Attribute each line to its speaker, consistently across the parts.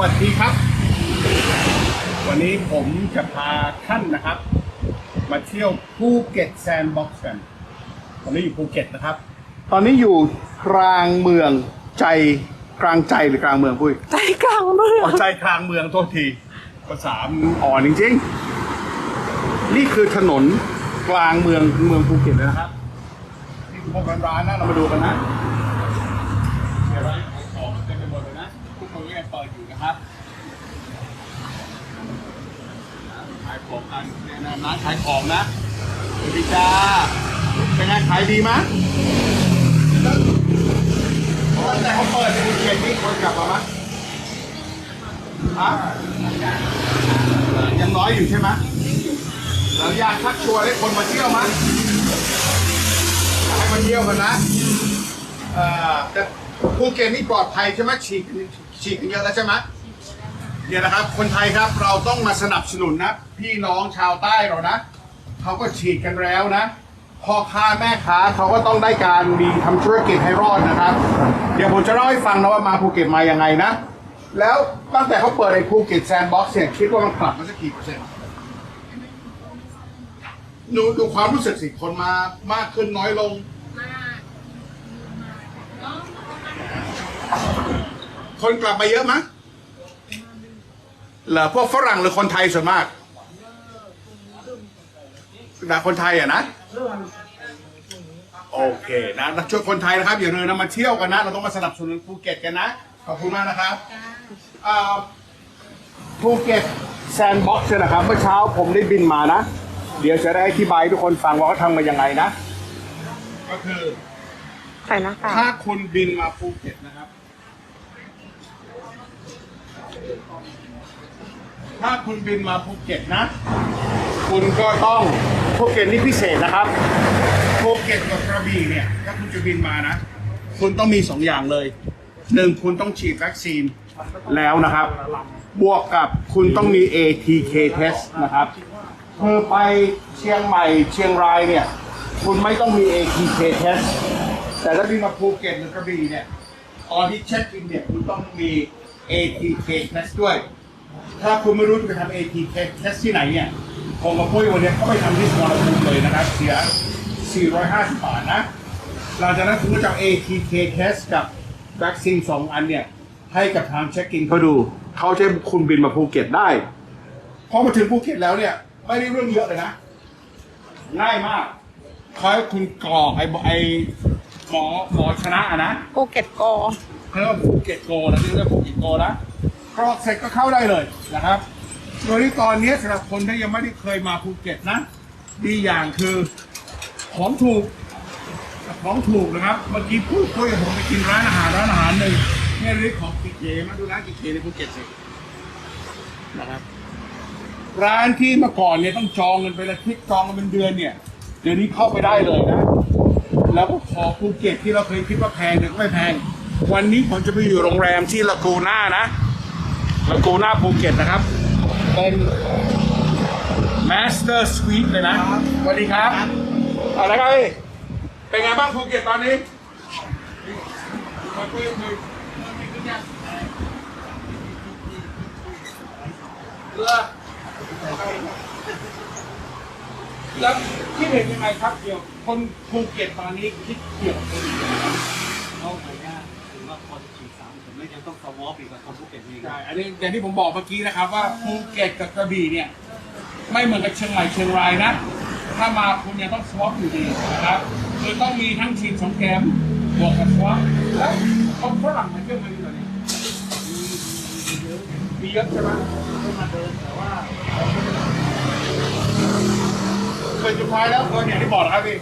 Speaker 1: วัสดีครับ วันนี้ผมจะพาท่านนะครับ มาเที่ยวภูเก็ตแซนด์บ็อกซ์กันตอนนี้อยู่ภูเก็ตนะครับ ตอนนี้อยู่กลางเมืองใจกลางใจหรือกลางเมืองปุ้ย
Speaker 2: ใจกลางเมือง
Speaker 1: อ๋อใจกลางเมืองโทษทีภาษามันอ่อนจริงๆ นี่คือถนนกลางเมืองเมืองภูเก็ตเลยนะครับนี่คือพวกร้านๆนะเรามาดูกันนะเดี๋ยวร้านขายของเต็มไปหมดเลยนะทุกคนก็ยังเปิดอยู่นะครับ ของกันเนี่ยนะร้านขายของนะสวัสดีจ้าเป็นไงขายดีมั้ยตั้งแต่เขาเปิดภูเก็ตนี่คนกลับมามั้ยฮะยังน้อยอยู่ใช่ไหมเราอยากชักชวนให้คนมาเที่ยวมั้ยให้มาเที่ยวกันนะเอ่อแต่ภูเก็ตนี่ปลอดภัยใช่ไหมฉีกฉีกกันเยอะแล้วใช่ไหม เนี่ยนะครับ คนไทยครับเราต้องมาสนับสนุนนะ พี่น้องชาวใต้เรานะเขาก็ฉีดกันแล้วนะพ่อค้าแม่ค้าเขาก็ต้องได้การมีทำธุรกิจให้รอดนะครับ เดี๋ยวผมจะเล่าให้ฟังนะว่ามาภูเก็ตมายังไงนะ แล้วตั้งแต่เขาเปิดไอ้ภูเก็ตแซนด์บ็อกซ์เนี่ยคิดว่ามันปรับมาสักกี่เปอร์เซ็นต์ดูดูความรู้สึกสิคนมามากขึ้นน้อยลงคนกลับมาเยอะมั้ย เหรอพวกฝรั่งหรือคนไทยส่วนมากแต่คนไทยอะนะ โอเคนะช่วยคนไทยนะครับ อย่าลืมนะมาเที่ยวกันนะ เราต้องมาสนับสนุนภูเก็ตกันนะ ขอบคุณมากนะครับอ่าภูเก็ตแซนด์บ็อกซ์นะครับ เมื่อเช้าผมได้บินมานะ เดี๋ยวจะได้อธิบายให้ทุกคนฟังว่าเขาทำมายังไงนะ ก็คือ
Speaker 2: ใส่หน้ากาก
Speaker 1: ถ้าคุณบินมาภูเก็ตนะครับ ถ้าคุณบินมาภูเก็ตนะ คุณก็ต้องภูเก็ตนี่พิเศษนะครับภูเก็ตกับกระบี่เนี่ย ถ้าคุณจะบินมานะ คุณต้องมีสองอย่างเลยหนึ่งคุณต้องฉีดวัคซีนแล้วนะครับ บวกกับคุณต้องมี ATK test นะครับคือไปเชียงใหม่เชียงรายเนี่ย คุณไม่ต้องมี ATK test แต่ถ้าบินมาภูเก็ตหรือกระบี่เนี่ยตอนที่เช็คอินเนี่ยคุณต้องมี ATK test ด้วย ถ้าคุณไม่รู้จะไปทำ ATK test ที่ไหนเนี่ยผมกับปุ้ยวันนี้ก็ไปทำที่สวนภูมิเลยนะครับ เสีย 450 บาทนะหลังจากนั้นคุณก็จะเอา ATK test กับวัคซีนสองอันเนี่ย ให้กับทางเช็คอินเขาดู เขาจะให้คุณบินมาภูเก็ตได้พอมาถึงภูเก็ตแล้วเนี่ย ไม่ได้เรื่องเยอะเลยนะ ง่ายมากเขาให้คุณกรอกไอ้ไอ้หมอหมอชนะอะนะ
Speaker 2: ภูเก็ตโก
Speaker 1: เขาเรียกว่าภูเก็ตโกนะที่เรียกว่าภูเก็ตโกนะ กรอกเสร็จก็เข้าได้เลยนะครับ โดยที่ตอนนี้สำหรับคนที่ยังไม่ได้เคยมาภูเก็ตนะ ดีอย่างคือของถูกของถูกนะครับ เมื่อกี้พูดคุยกับผมไปกินร้านอาหารร้านอาหารหนึ่งเนี่ยเรียกของกิเกมาดูร้านกิเกในภูเก็ตสินะครับ ร้านที่เมื่อก่อนเนี่ยต้องจองกันไปละคลิกจองกันเป็นเดือนเนี่ย เดี๋ยวนี้เข้าไปได้เลยนะ แล้วก็ขอภูเก็ตที่เราเคยคิดว่าแพงเนี่ยก็ไม่แพง วันนี้ผมจะไปอยู่โรงแรมที่ลากูน่านะ ลากูน่าภูเก็ตนะครับ เป็น Master Suite เลยนะสวัสดีครับอะไรครับพี่เป็นไงบ้างภูเก็ตตอนนี้มาคุยคุยเรือแล้วคิดเห็นยังไงครับเกี่ยวคนภูเก็ตตอนนี้คิดเกี่ยวกับ
Speaker 3: เข้าไปยากถึงว่าพอจะฉีดสามผมไม่ยัง ต้องสวอปอีกกับคนภูเก็ตเอง
Speaker 1: ใช่อันนี้อย่างที่ผมบอกเมื่อกี้นะครับว่าภูเก็ตกับกระบี่เนี่ย ไม่เหมือนกับเชียงใหม่เชียงรายนะ ถ้ามาคุณยังต้องสวอปอยู่ดีนะครับคือต้องมีทั้งฉีดสองเข็มบวกกับสวอปแล้วคนฝรั่งมาเที่ยวมาที่ไหนนี่ยมีเยอะใช่ไหม
Speaker 3: มาเดินแต่ว่า
Speaker 1: เคยสุดท้ายแล้วเคยอย่างที่บอกนะครับพี่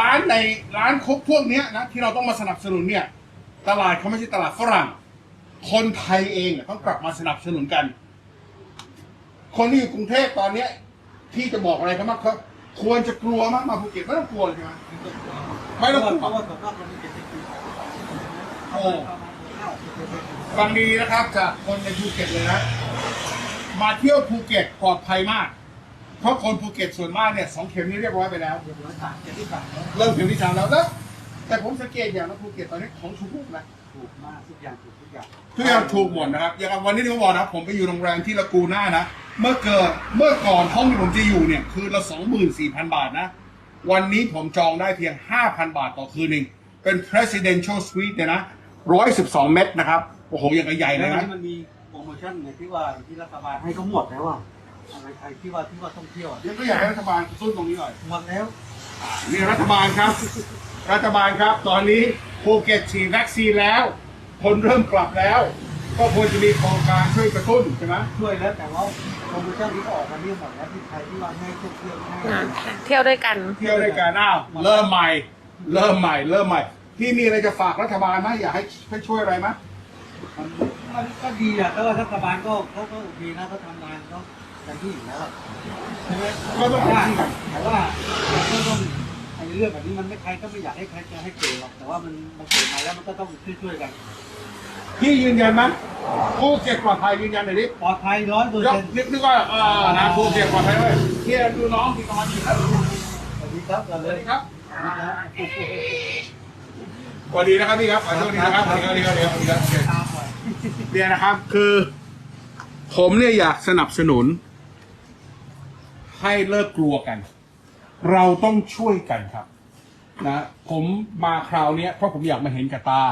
Speaker 1: ร้านในร้านครบพวกเนี้ยนะที่เราต้องมาสนับสนุนเนี่ย ตลาดเขาไม่ใช่ตลาดฝรั่ง คนไทยเองต้องกลับมาสนับสนุนกัน คนที่อยู่กรุงเทพตอนเนี้ยที่จะบอกอะไรเขามากครับควรจะกลัวมากมาภูเก็ตไม่ต้องกลัวเลยใช่ไหมไม่ต้องกลัวโอ้ฟังดีนะครับจากคนในภูเก็ตเลยนะมาเที่ยวภูเก็ตปลอดภัยมาก เพราะคนภูเก็ตส่วนมากเนี่ยสองเข็มนี้เรียบร้อยไปแล้ว
Speaker 3: เจ็ดที่สามแล้ว
Speaker 1: เริ่มเข็มที่สามแล้วแล้ว แต่ผมสังเกตอย่างนะภูเก็ตตอนนี้ของถูกนะ
Speaker 3: ถูกมากทุกอย่างถูกทุกอย่าง
Speaker 1: ทุกอย่างถูกหมดนะครับอย่างวันนี้ที่ผมบอกนะผมไปอยู่โรงแรมที่ละกูน่านะ เมื่อเกิดเมื่อก่อนห้องที่ผมจะอยู่เนี่ยคืนละสองหมื่นสี่พันบาทนะ วันนี้ผมจองได้เพียงห้าพันบาทต่อคืนเองเป็น presidential suite เนี่ยนะร้อยสิบสองเมตรนะครับ โอ้โหอย่างกับใหญ่เล
Speaker 3: แล้ว
Speaker 1: ย
Speaker 3: วัน
Speaker 1: นะ
Speaker 3: นี้มันมีโปรโมชั่นไงที่ว่าที่รัฐบาลให้ก็หมดแล้วอะอะไรใครที่ว่าที่ว่าท่องเที่ยวอะ
Speaker 1: ยังก็อยากให้รัฐบาลสู้ตรงนี้หน่อย
Speaker 3: หมดแล้ว
Speaker 1: นี่รัฐบาลครับ รัฐบาลครับ ตอนนี้ภูเก็ตฉีดวัคซีนแล้ว คนเริ่มกลับแล้ว ก็ควรจะมีโครงการช่วยกระตุ้นใช่ไหม
Speaker 3: ช่วยแล้วแต่ว่าโปรโมชั่นที่เขาออกมาเนี่ยหมดแล้วที่ใครที่ว่าให้เที่ยวเที่ยวให้
Speaker 2: อะเที่ยวด้วยกัน
Speaker 1: เที่ยวด้วยกันอ้าวเริ่มใหม่ เริ่มใหม่ เริ่มใหม่พี่มีอะไรจะฝากรัฐบาลไหมอยากให้ให้ช่วยอะไรไหม
Speaker 3: มันมันก็ดีอะแต่ว่ารัฐบาลก็เขาก็โอเคนะเขาทำงานเขา เต็มที่อยู่แล้วอะใช่ไหม
Speaker 1: ก็ต้อง
Speaker 3: แต่ว่า
Speaker 1: ทำที่กัน
Speaker 3: แต่ว่าเราก็ต้องไอ้เรื่องแบบนี้มันไม่ใครก็ไม่อยากให้ใครจะให้เกิดหรอกแต่ว่ามันมันเกิดมาแล้วมันก็ต้องช่วยๆกัน
Speaker 1: พี่ยืนยันไหมภูเก็ตปลอดภัยยืนยันหน่อยดิ
Speaker 3: ปลอดภัยร้อยเปอร์
Speaker 1: ยก
Speaker 3: เซ็นต์
Speaker 1: นึกนึกว่าเออนะภูเก็ตปลอดภัยเว้ยเฮียดูน้องที่นอนอยู่ครับ
Speaker 3: สวัสดีครับเรา
Speaker 1: ส
Speaker 3: เล
Speaker 1: วัส
Speaker 3: ย
Speaker 1: ดีครับ
Speaker 3: สวัสดีครับ
Speaker 1: สวัสดีนะครับพี่ครับขอโทษทีนะครับสวัสดีครับสวัสดีครับสวัสดีครับสวัสดีครับ
Speaker 3: ตามไป
Speaker 1: เนี่ยนะครับคือ ผมเนี่ยอยากสนับสนุน ให้เลิกกลัวกัน เราต้องช่วยกันครับนะผมมาคราวเนี้ยเพราะผมอยากมาเห็นกับตา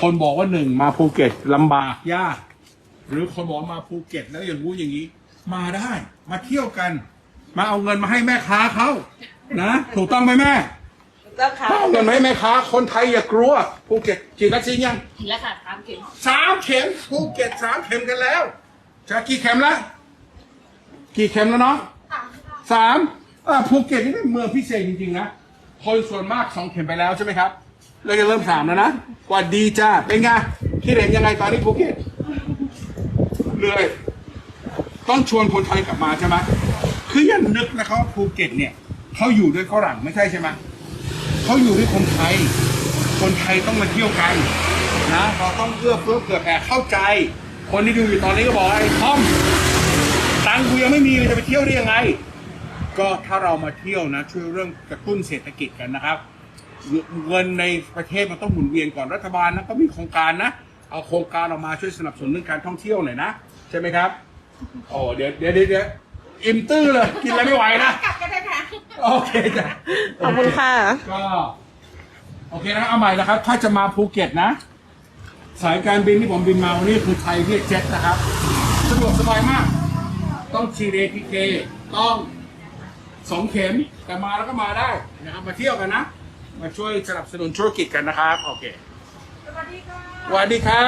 Speaker 1: คนบอกว่าหนึ่งมาภูเก็ตลำบากยาก หรือคนบอกว่ามาภูเก็ตแล้วอย่างรู้อย่างนี้ มาได้มาเที่ยวกัน มาเอาเงินมาให้แม่ค้าเขานะถูกต้องไหมแม่
Speaker 2: เจ้าค่ะ
Speaker 1: ถ้าเอาเงินมาให้แม่ค้าคนไทยอย่ากลัวภูเก็ตฉีดวัคซีนยัง
Speaker 2: กินแล้วค่ะทานเข็ม
Speaker 1: สามเข็มภูเก็ตสามเข็มกันแล้วจะกี่เข็มแล้วกี่เข็มแล้วเนาะ สามอ่าภูเก็ตนี่เป็นเมืองพิเศษจริงๆนะ คนส่วนมากสองเข็มไปแล้วใช่ไหมครับ เราจะเริ่มสามแล้วนะกว่าดีจ้าเป็นไงคิดเห็นยังไงตอนนี้ภูเก็ตเหนื่อยต้องชวนคนไทยกลับมาใช่ไหมคืออย่านึกนะครับภูเก็ตเนี่ยเขาอยู่ด้วยฝรั่งไม่ใช่ใช่ไหมเขาอยู่ด้วยคนไทย คนไทยต้องมาเที่ยวกันนะเราต้องเอื้อเฟื้อเผื่อแผ่เข้าใจ คนที่ดูอยู่ตอนนี้ก็บอกไอ้ทอมตังค์กูยังไม่มีเลยจะไปเที่ยวได้ยังไง ก็ถ้าเรามาเที่ยวนะช่วยเรื่องกระตุ้นเศรษฐกิจกันนะครับ เงินในประเทศมันต้องหมุนเวียนก่อนรัฐบาลนะก็มีโครงการนะ เอาโครงการออกมาช่วยสนับสนุนเรื่องการท่องเที่ยวหน่อยนะใช่ไหมครับโอ้เดี๋ยวเดี๋ยวเดี๋ยวเดี๋ยวอิ่มตื้อเลยกินอะไรไม่ไหวนะ
Speaker 2: กลับกันได้ค่ะ
Speaker 1: โอเคจ้ะ
Speaker 2: ขอบคุณค่ะ
Speaker 1: ก็โอเคนะครับเอาใหม่นะครับ ถ้าจะมาภูเก็ตนะ สายการบินที่ผมบินมาวันนี้คือไทยเวียดเจ็ตนะครับ สะดวกสบายมาก ต้องฉีดเอทีเคต้อง สองเข็มแต่มาแล้วก็มาได้นะครับมาเที่ยวกันนะ มาช่วยสนับสนุนธุรกิจกันนะครับ โอเค
Speaker 2: สวัสดีค่ะ
Speaker 1: สวัสดีค่ะ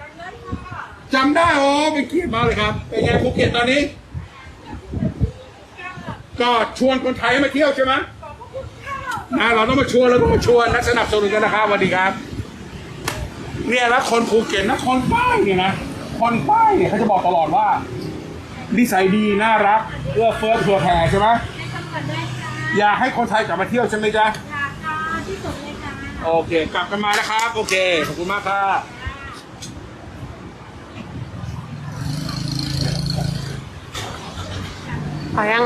Speaker 2: จำได้ค่ะ
Speaker 1: จำได้โอ้เป็นเกียรติมากเลยครับ เป็นไงภูเก็ตตอนนี้ ก็ชวนคนไทยมาเที่ยวใช่ไหม
Speaker 2: ขอบคุณค่ะ
Speaker 1: นะเราต้องมาชวนเราต้องมาชวนนักสนับสนุนกันนะครับสวัสดีครับ เนี่ยแล้วคนภูเก็ตนะคนใต้เนี่ยนะคนใต้เนี่ยเขาจะบอกตลอดว่านิสัยดีน่ารักเอื้อเฟื้อเผื่อแผ่ใช่ไหม
Speaker 2: ให้คำสั่งได้ค่ะ
Speaker 1: อยากให้คนไทยกลับมาเที่ยวใช่ไหมจ๊ะ
Speaker 2: ค่ะค่ะที่สุดเลยค่ะ
Speaker 1: โอเค กลับกันมานะครับ โอเค ขอบคุณมากครับ
Speaker 2: พอยัง